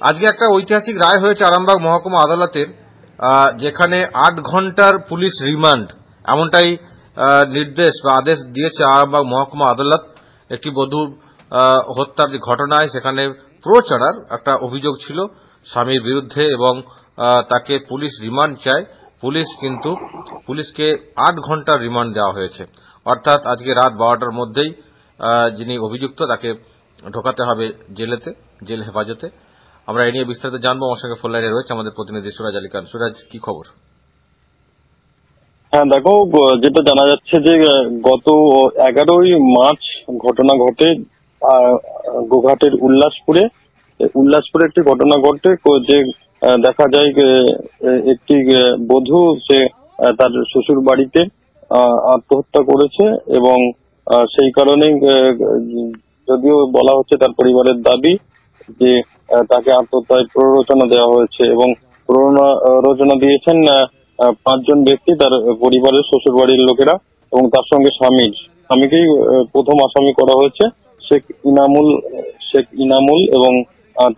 আজকে একটা ঐতিহাসিক রায় হয়েছে আরামবাগ মহকুমা আদালতের যেখানে আট ঘণ্টার পুলিশ রিমান্ড, এমনটাই নির্দেশ বা আদেশ দিয়েছে আরামবাগ মহকুমা আদালত। একটি বধূর হত্যার ঘটনায় সেখানে প্রচারার একটা অভিযোগ ছিল স্বামীর বিরুদ্ধে এবং তাকে পুলিশ রিমান্ড চায়। পুলিশ কিন্তু, পুলিশকে আট ঘণ্টার রিমান্ড দেওয়া হয়েছে। অর্থাৎ আজকে রাত বারোটার মধ্যেই যিনি অভিযুক্ত তাকে ঢোকাতে হবে জেলেতে, জেল হেফাজতে। আমরা এ নিয়ে বিস্তারিত জানব। আমার সঙ্গে ফোন লাইনে রয়েছে আমাদের প্রতিনিধি সুরাজ আলী খান। সুরাজ, কি খবর? হ্যাঁ দেখো, যেটা জানা যাচ্ছে যে, গত এগারোই মার্চ ঘটনা ঘটে গোঘাটের উল্লাসপুরে। উল্লাসপুরে একটি ঘটনা ঘটে যে দেখা যায় একটি বধূ, সে তার শ্বশুর বাড়িতে আত্মহত্যা করেছে এবং সেই কারণে যদিও বলা হচ্ছে তার পরিবারের দাবি যে তাকে আত্মহত্যায় প্ররোচনা দেওয়া হয়েছে এবং প্ররোচনা দিয়েছেন পাঁচজন ব্যক্তি, তার পরিবারের শ্বশুর বাড়ির লোকেরা এবং তার সঙ্গে স্বামীর স্বামীকেই প্রথম আসামি করা হয়েছে শেখ ইনামুল শেখ ইনামুল এবং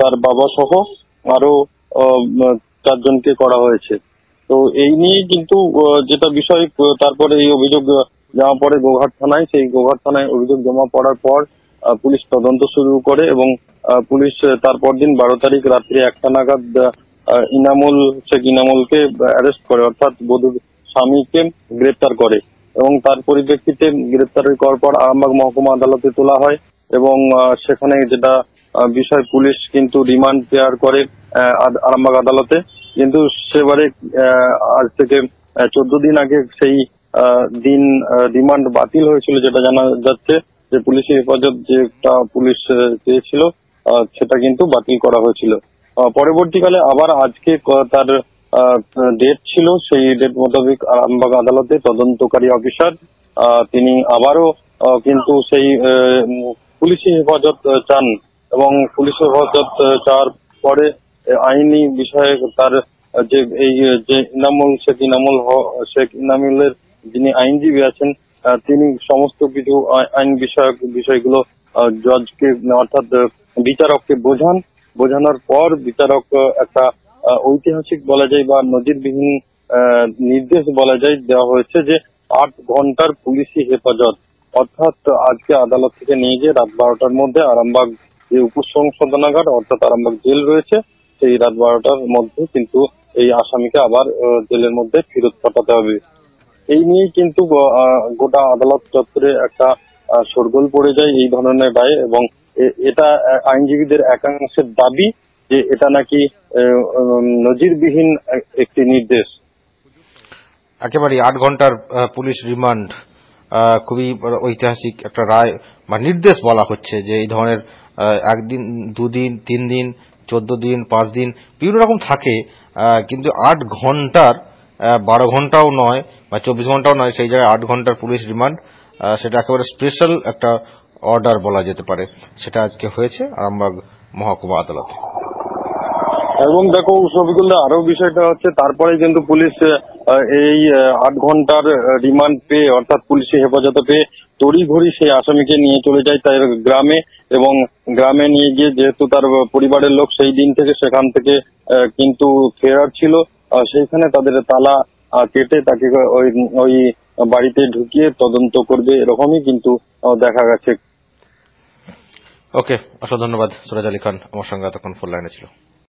তার বাবা সহ আরও চারজনকে করা হয়েছে। তো এই নিয়ে কিন্তু যেটা বিষয়, তারপরে এই অভিযোগ জমা পড়ে গোঘাট থানায়। সেই গোঘাট থানায় অভিযোগ জমা পড়ার পর পুলিশ তদন্ত শুরু করে এবং পুলিশ তারপর দিন বারো তারিখ রাত্রি একটা নাগাদ ইনামুল, শেখ ইনামুলকে অ্যারেস্ট করে, অর্থাৎ বধূর স্বামীকে গ্রেপ্তার করে এবং তার পরিপ্রেক্ষিতে গ্রেপ্তারের করার পর আরামবাগ মহকুমা আদালতে তোলা হয় এবং সেখানে যেটা বিষয় পুলিশ কিন্তু রিমান্ড দেওয়ার করে আরামবাগ আদালতে। কিন্তু সেবারে আজ থেকে চোদ্দ দিন আগে সেই দিন রিমান্ড বাতিল হয়েছিল যেটা জানা যাচ্ছে। যে পুলিশি হেফাজত যেটা পুলিশ চেয়েছিল সেটা কিন্তু বাতিল করা হয়েছিল। পরবর্তীকালে আবার আজকে তার ডেট ছিল, সেই ডেট মোতাবেক আরামবাগ আদালতে তদন্তকারী অফিসার তিনি আবারও কিন্তু সেই পুলিশি হেফাজত চান এবং পুলিশ হেফাজত চাওয়ার পরে আইনি বিষয়ে তার, যে এই, যে ইনামুল, শেখ ইনামুল শেখ ইনামুলের যিনি আইনজীবী আছেন তিনি সমস্ত কিছু আইন বিষয়ক বিষয়গুলো জজকে অর্থাৎ বিচারককে বোঝান। বোঝানোর পর বিচারক একটা ঐতিহাসিক বলা যায় বা নজিরবিহীন নির্দেশ বলা যায়, দেওয়া হয়েছে যে আট ঘণ্টার পুলিশি হেফাজত। অর্থাৎ আজকে আদালত থেকে নিয়ে গিয়ে রাত বারোটার মধ্যে আরামবাগ যে উপসংশোধনাগার, অর্থাৎ আরামবাগ জেল রয়েছে, সেই রাত বারোটার মধ্যে কিন্তু এই আসামিকে আবার জেলের মধ্যে ফেরত পাঠাতে হবে। এই নিয়ে কিন্তু গোটা আদালত চত্বরে একটা আহ, শোরগোল পড়ে যায় এই ধরনের রায়ে এবং এটা আইনজীবীদের একাংশের দাবি যে এটা নাকি নজিরবিহীন একটি নির্দেশ। একেবারে আট ঘণ্টার পুলিশ রিমান্ড খুবই ঐতিহাসিক একটা রায় বা নির্দেশ বলা হচ্ছে যে এই ধরনের একদিন দুদিন তিন দিন চোদ্দ দিন পাঁচ দিন বিভিন্ন রকম থাকে কিন্তু আট ঘণ্টার বারো ঘন্টাও নয় বা চব্বিশ ঘন্টাও নয়, সেই জায়গায় আট ঘণ্টার পুলিশ রিমান্ড। সেটা একেবারে স্পেশাল একটা অর্ডার বলা যেতে পারে। সেটা আজকে হয়েছে আরামবাগ মহকুমা আদালতে। এবং দেখো শফিকুল্লাহ আরও বিষয়টা হচ্ছে, তারপরে কিন্তু পুলিশ এই আট ঘণ্টার রিমান্ড পেয়ে, অর্থাৎ পুলিশি হেফাজতে পেয়ে তড়িঘড়ি সেই আসামিকে নিয়ে চলে যায় তার গ্রামে এবং গ্রামে নিয়ে গিয়ে যেহেতু তার পরিবারের লোক সেই দিন থেকে সেখান থেকে কিন্তু ফেরার ছিল। সেইখানে তাদের তালা কেটে তাকে ওই ওই বাড়িতে ঢুকিয়ে তদন্ত করবে এরকমই কিন্তু দেখা গেছে। ওকে, অসংখ্য ধন্যবাদ, সুরাজ আলী খান। আমার সঙ্গে এতক্ষণ ফোন লাইনে ছিল।